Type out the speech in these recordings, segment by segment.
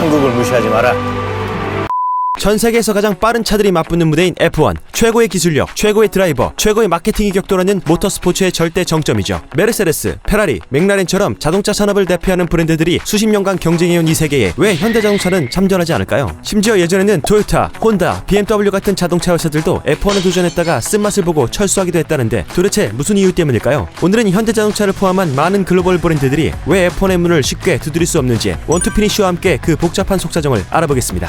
한국을 무시하지 마라. 전 세계에서 가장 빠른 차들이 맞붙는 무대인 F1 최고의 기술력, 최고의 드라이버, 최고의 마케팅이 격돌하는 모터스포츠의 절대 정점이죠. 메르세데스, 페라리, 맥라렌처럼 자동차 산업을 대표하는 브랜드들이 수십 년간 경쟁해온 이 세계에 왜 현대자동차는 참전하지 않을까요? 심지어 예전에는 토요타, 혼다, BMW 같은 자동차 회사들도 F1에 도전했다가 쓴맛을 보고 철수하기도 했다는데 도대체 무슨 이유 때문일까요? 오늘은 현대자동차를 포함한 많은 글로벌 브랜드들이 왜 F1의 문을 쉽게 두드릴 수 없는지 원투 피니쉬와 함께 그 복잡한 속사정을 알아보겠습니다.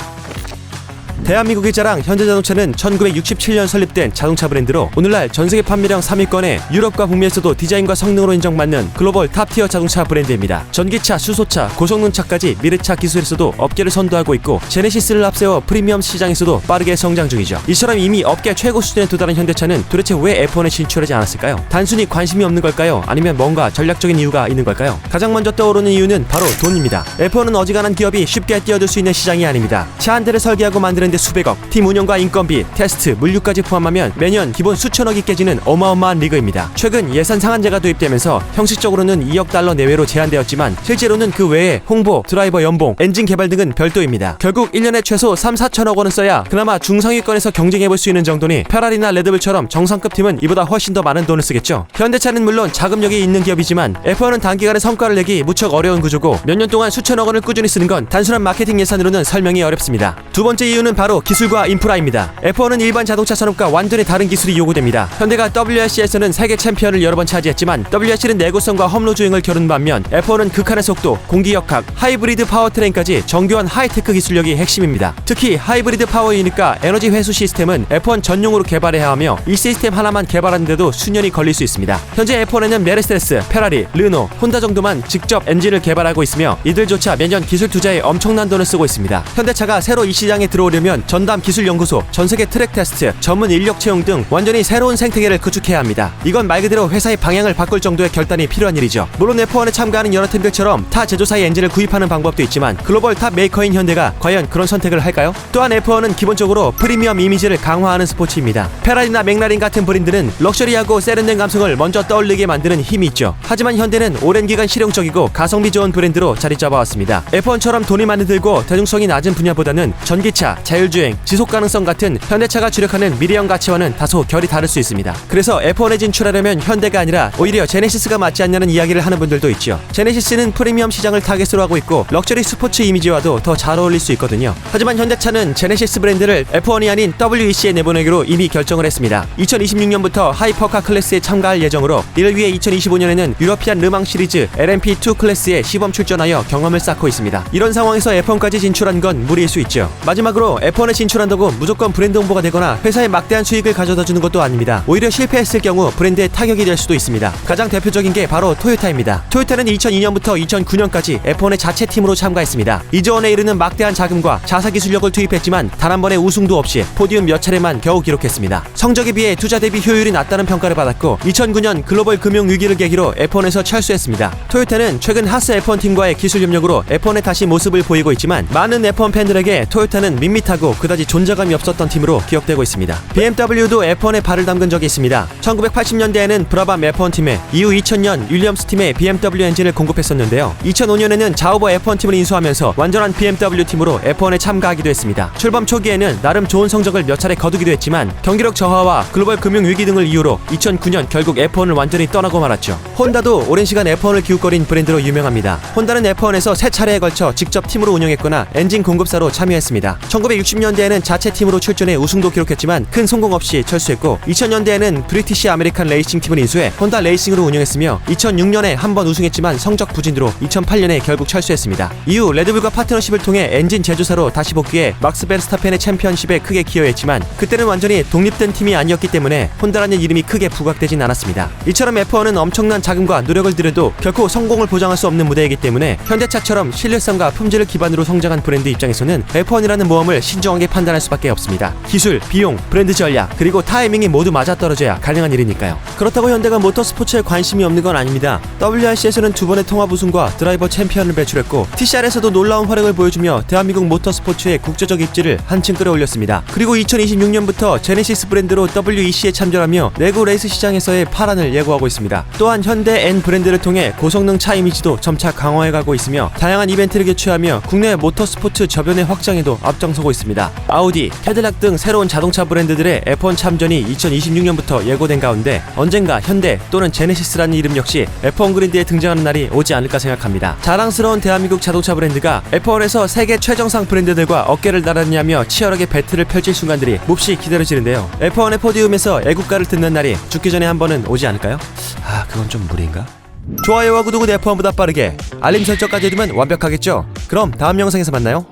대한민국의 자랑 현대자동차는 1967년 설립된 자동차 브랜드로 오늘날 전세계 판매량 3위권에 유럽과 북미에서도 디자인과 성능으로 인정받는 글로벌 탑티어 자동차 브랜드입니다. 전기차, 수소차, 고성능차까지 미래차 기술에서도 업계를 선도하고 있고 제네시스를 앞세워 프리미엄 시장에서도 빠르게 성장 중이죠. 이처럼 이미 업계 최고 수준에 도달한 현대차는 도대체 왜 F1에 진출하지 않았을까요? 단순히 관심이 없는 걸까요? 아니면 뭔가 전략적인 이유가 있는 걸까요? 가장 먼저 떠오르는 이유는 바로 돈입니다. F1은 어지간한 기업이 쉽게 뛰어들 수 있는 시장이 아닙니다. 차 한 대를 설계하고 만드는 데 수백억, 팀 운영과 인건비, 테스트, 물류까지 포함하면 매년 기본 수천억이 깨지는 어마어마한 리그입니다. 최근 예산 상한제가 도입되면서 형식적으로는 2억 달러 내외로 제한되었지만 실제로는 그 외에 홍보, 드라이버 연봉, 엔진 개발 등은 별도입니다. 결국 1년에 최소 3, 4천억 원은 써야 그나마 중상위권에서 경쟁해볼 수 있는 정도니 페라리나 레드불처럼 정상급 팀은 이보다 훨씬 더 많은 돈을 쓰겠죠. 현대차는 물론 자금력이 있는 기업이지만 F1은 단기간에 성과를 내기 무척 어려운 구조고 몇 년 동안 수천억 원을 꾸준히 쓰는 건 단순한 마케팅 예산으로는 설명이 어렵습니다. 두 번째 이유는 바로 기술과 인프라입니다. F1은 일반 자동차 산업과 완전히 다른 기술이 요구됩니다. 현대가 WRC에서는 세계 챔피언을 여러 번 차지했지만 WRC는 내구성과 험로 주행을 겨룬 반면 F1은 극한의 속도, 공기 역학, 하이브리드 파워트레인까지 정교한 하이테크 기술력이 핵심입니다. 특히 하이브리드 파워 유닛과 에너지 회수 시스템은 F1 전용으로 개발해야 하며 이 시스템 하나만 개발하는데도 수년이 걸릴 수 있습니다. 현재 F1에는 메르세데스, 페라리, 르노, 혼다 정도만 직접 엔진을 개발하고 있으며 이들조차 매년 기술 투자에 엄청난 돈을 쓰고 있습니다. 현대차가 새로 이 시장에 들어오려 면 전담 기술 연구소, 전 세계 트랙 테스트, 전문 인력 채용 등 완전히 새로운 생태계를 구축해야 합니다. 이건 말 그대로 회사의 방향을 바꿀 정도의 결단이 필요한 일이죠. 물론 F1에 참가하는 여러 팀들처럼 타 제조사의 엔진을 구입하는 방법도 있지만 글로벌 탑 메이커인 현대가 과연 그런 선택을 할까요? 또한 F1은 기본적으로 프리미엄 이미지를 강화하는 스포츠입니다. 페라리나 맥라린 같은 브랜드는 럭셔리하고 세련된 감성을 먼저 떠올리게 만드는 힘이 있죠. 하지만 현대는 오랜 기간 실용적이고 가성비 좋은 브랜드로 자리 잡아왔습니다. F1처럼 돈이 많이 들고 대중성이 낮은 분야보다는 전기차, 자율주행, 지속 가능성 같은 현대차가 주력하는 미래형 가치와는 다소 결이 다를 수 있습니다. 그래서 F1에 진출하려면 현대가 아니라 오히려 제네시스가 맞지 않냐는 이야기를 하는 분들도 있죠. 제네시스는 프리미엄 시장을 타겟으로 하고 있고 럭셔리 스포츠 이미지와도 더 잘 어울릴 수 있거든요. 하지만 현대차는 제네시스 브랜드를 F1이 아닌 WEC에 내보내기로 이미 결정을 했습니다. 2026년부터 하이퍼카 클래스에 참가할 예정으로 이를 위해 2025년에는 유러피안 르망 시리즈 LMP2 클래스에 시범 출전하여 경험을 쌓고 있습니다. 이런 상황에서 F1까지 진출한 건 무리일 수 있죠. 마지막으로 F1에 진출한다고 무조건 브랜드 홍보가 되거나 회사에 막대한 수익을 가져다 주는 것도 아닙니다. 오히려 실패했을 경우 브랜드의 타격이 될 수도 있습니다. 가장 대표적인 게 바로 토요타입니다. 토요타는 2002년부터 2009년까지 F1의 자체 팀으로 참가했습니다. 2조 원에 이르는 막대한 자금과 자사 기술력을 투입했지만 단 한 번의 우승도 없이 포디움 몇 차례만 겨우 기록했습니다. 성적에 비해 투자 대비 효율이 낮다는 평가를 받았고 2009년 글로벌 금융 위기를 계기로 F1에서 철수했습니다. 토요타는 최근 하스 F1 팀과의 기술 협력으로 F1에 다시 모습을 보이고 있지만 많은 F1 팬들에게 토요타는 밋밋 하고 그다지 존재감이 없었던 팀으로 기억되고 있습니다. BMW도 F1에 발을 담근 적이 있습니다. 1980년대에는 브라밤 F1 팀에 이후 2000년 윌리엄스 팀에 BMW 엔진을 공급했었는데요. 2005년에는 자우버 F1 팀을 인수하면서 완전한 BMW 팀으로 F1에 참가하기도 했습니다. 출범 초기에는 나름 좋은 성적을 몇 차례 거두기도 했지만 경기력 저하와 글로벌 금융 위기 등을 이유로 2009년 결국 F1을 완전히 떠나고 말았죠. 혼다도 오랜 시간 F1을 기웃거린 브랜드로 유명합니다. 혼다는 F1에서 세 차례에 걸쳐 직접 팀으로 운영했거나 엔진 공급사로 참여했습니다. 1960년대에는 자체 팀으로 출전해 우승도 기록했지만 큰 성공 없이 철수했고 2000년대에는 브리티시 아메리칸 레이싱 팀을 인수해 혼다 레이싱으로 운영했으며 2006년에 한 번 우승했지만 성적 부진으로 2008년에 결국 철수했습니다. 이후 레드불과 파트너십을 통해 엔진 제조사로 다시 복귀해 막스 베르스타펜의 챔피언십에 크게 기여했지만 그때는 완전히 독립된 팀이 아니었기 때문에 혼다라는 이름이 크게 부각되진 않았습니다. 이처럼 F1은 엄청난 자금과 노력을 들여도 결코 성공을 보장할 수 없는 무대이기 때문에 현대차처럼 신뢰성과 품질을 기반으로 성장한 브랜드 입장에서는 F1이라는 모험을 신중하게 판단할 수밖에 없습니다. 기술, 비용, 브랜드 전략, 그리고 타이밍이 모두 맞아떨어져야 가능한 일이니까요. 그렇다고 현대가 모터스포츠에 관심이 없는 건 아닙니다. WRC에서는 두 번의 통합 우승과 드라이버 챔피언을 배출했고 TCR에서도 놀라운 활약을 보여주며 대한민국 모터스포츠의 국제적 입지를 한층 끌어올렸습니다. 그리고 2026년부터 제네시스 브랜드로 WEC에 참전하며 내구 레이스 시장에서의 파란을 예고하고 있습니다. 또한 현대 N 브랜드를 통해 고성능 차 이미지도 점차 강화해가고 있으며 다양한 이벤트를 개최하며 국내 모터스포츠 저변의 확장에도 앞장서고 있 습니다. 아우디, 캐딜락 등 새로운 자동차 브랜드들의 F1 참전이 2026년부터 예고된 가운데 언젠가 현대 또는 제네시스라는 이름 역시 F1 그린드에 등장하는 날이 오지 않을까 생각합니다. 자랑스러운 대한민국 자동차 브랜드가 F1에서 세계 최정상 브랜드들과 어깨를 나란히 하며 치열하게 배틀을 펼칠 순간들이 몹시 기다려지는데요. F1의 포디움에서 애국가를 듣는 날이 죽기 전에 한 번은 오지 않을까요? 아, 그건 좀 무리인가? 좋아요와 구독은 F1보다 빠르게 알림 설정까지 해두면 완벽하겠죠? 그럼 다음 영상에서 만나요.